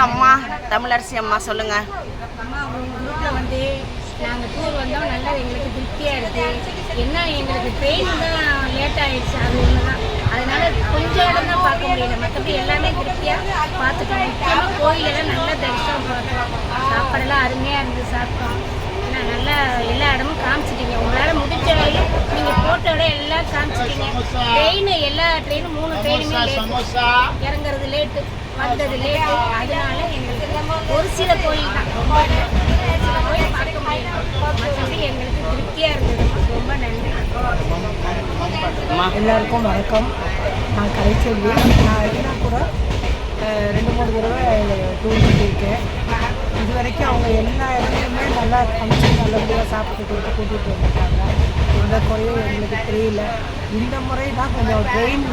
அப்புறம் அம்மா தமிழரசி அம்மா சொல்லுங்க. அம்மா உங்கள் குரூப்ல வந்து நாங்கள் டூர் வந்தோம். நல்லா எங்களுக்கு திருப்தியாக இருக்கு என்ன எங்களுக்கு ட்ரெயின் தான் லேட் ஆயிடுச்சு அது ஒன்று தான் அதனால கொஞ்சம் இடம் தான் பார்க்க முடியல. மற்றபடி எல்லாமே திருப்தியாக பார்த்துட்டோம். முக்கியமாக கோயிலெல்லாம் நல்லா தரிசனம் பார்த்தோம். சாப்பாடெல்லாம் அருமையாக இருந்து சாப்பிட்டோம். ஏன்னா நல்லா எல்லா இடமும் காமிச்சிட்டீங்க உங்களால் முடிஞ்ச வரையும் நீங்கள் ஃபோட்டோட எல்லாம் காமிச்சிட்டீங்க. ட்ரெயின் எல்லா ட்ரெயினும் மூணு ட்ரெயினுமே இறங்குறது லேட்டு வந்தது லேட்டு அதனால எங்களுக்கு ஒரு சில கோயில் தான் ரொம்ப சில கோயில் பார்க்க முடியல மற்றபடி எங்களுக்கு திருப்தியாக இருந்தது. ரொம்ப நன்றி. எல்லாருக்கும் வணக்கம். நான் கலைச்செல்வி நான் என்ன கூட ரெண்டு மூணு தடவை டூர் பண்ணியிருக்கேன் இது வரைக்கும் அவங்க எல்லா இடத்துலையுமே நல்லா ஃபங்க்ஷன் நல்லபடியாக சாப்பிட்டு கொடுத்து கூட்டிகிட்டு வந்துட்டாங்க. எந்த குறையும் எங்களுக்கு தெரியல. இந்த முறை தான் கொஞ்சம் ட்ரெயின்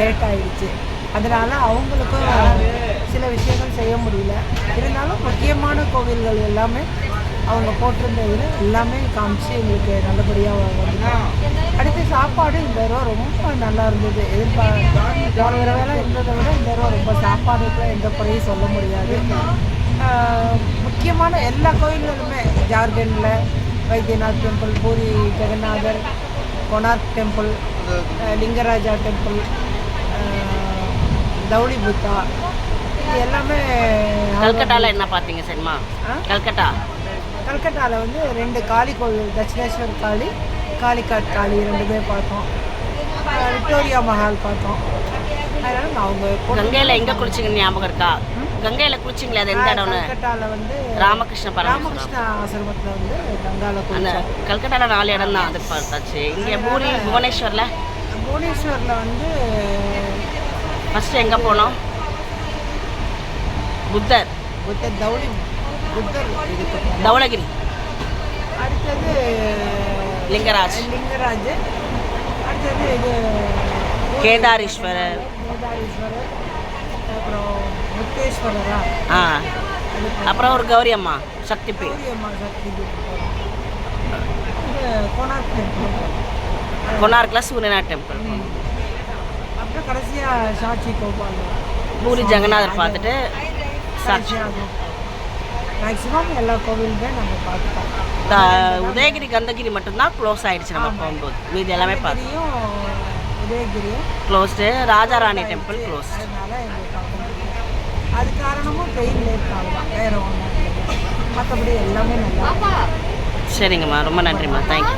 லேட் ஆயிடுச்சு. அதனால் அவங்களுக்கும் சில விஷயங்கள் செய்ய முடியல. இருந்தாலும் முக்கியமான கோவில்கள் எல்லாமே அவங்க போட்டிருந்த இது எல்லாமே காமிச்சு எங்களுக்கு நல்லபடியாக வந்து அடுத்து சாப்பாடு இந்த தடவை ரொம்ப நல்லா இருந்தது. எதிர்பார்க்க போன தடவைலாம் இருந்ததை விட இந்த தடவை ரொம்ப சாப்பாடுக்குலாம் எந்த குறையும் சொல்ல முடியாது. முக்கியமான எல்லா கோயில்களுமே ஜார்க்கண்டில் வைத்தியநாத் டெம்பிள் பூரி ஜெகநாதர் கொனார்க் டெம்பிள் லிங்கராஜா டெம்பிள் தௌளி புத்தா இது எல்லாமே கல்கட்டால என்ன பார்த்தீங்க சரிம்மா ஆ? கல்கட்டா? கல்கட்டாவில் வந்து ரெண்டு காளி கோவில் தட்சிணேஸ்வர் காளி காளிகாட் காளி ரெண்டுமே பார்த்தோம். விக்டோரியா மஹால் பார்த்தோம். அதனால அவங்க கங்கையில எங்க குளிச்சிங்க ஞாபகம் இருக்கா? கங்கையில குளிச்சிங்களே அது எந்த இடம்னு? கல்கட்டாவில் வந்து ராமகிருஷ்ண ராமகிருஷ்ண ஆசிரமத்தில் வந்து அந்த கல்கட்டால நாலு இடம் தான் அது பார்த்தாச்சு. இங்க பூரி புவனேஸ்வர்ல? புவனேஸ்வரில் வந்து ஃபர்ஸ்ட் எங்க போனோம்? புத்தர். புத்தர் தௌளி புத்தர். தௌலகிரி. அடுத்தது லிங்கராஜ். லிங்கராஜ். அடுத்தது இது கேதாரீஸ்வரர். அப்புறம் முத்தேஸ்வரரா ஆ. அப்புறம் ஒரு கௌரி அம்மா சக்தி பீ. சூரியம்மா சக்தி கோனார்க் டெம்பிள் கொனார்க்ல சூரியநாத் டெம்பிள் அப்புறம் கடைசியாக சாட்சி கோபால். பூரி ஜெகநாதர் பார்த்துட்டு சாட்சி. மேக்ஸிமம் எல்லா கோவிலுமே நாங்கள் பார்த்துட்டோம் உதயகிரி கந்தகிரி மட்டும்தான் க்ளோஸ் ஆயிடுச்சு நம்ம போகும்போது. மீதி எல்லாமே பார்த்து உதயகிரியும் க்ளோஸ்டு ராஜாராணி டெம்பிள் க்ளோஸ் அதனால அது காரணமும் ட்ரெயின் லேட் ஆகலாம் வேறு ஒன்றும் மற்றபடி எல்லாமே நல்லா சரிங்கம்மா. ரொம்ப நன்றிம்மா. தேங்க்யூ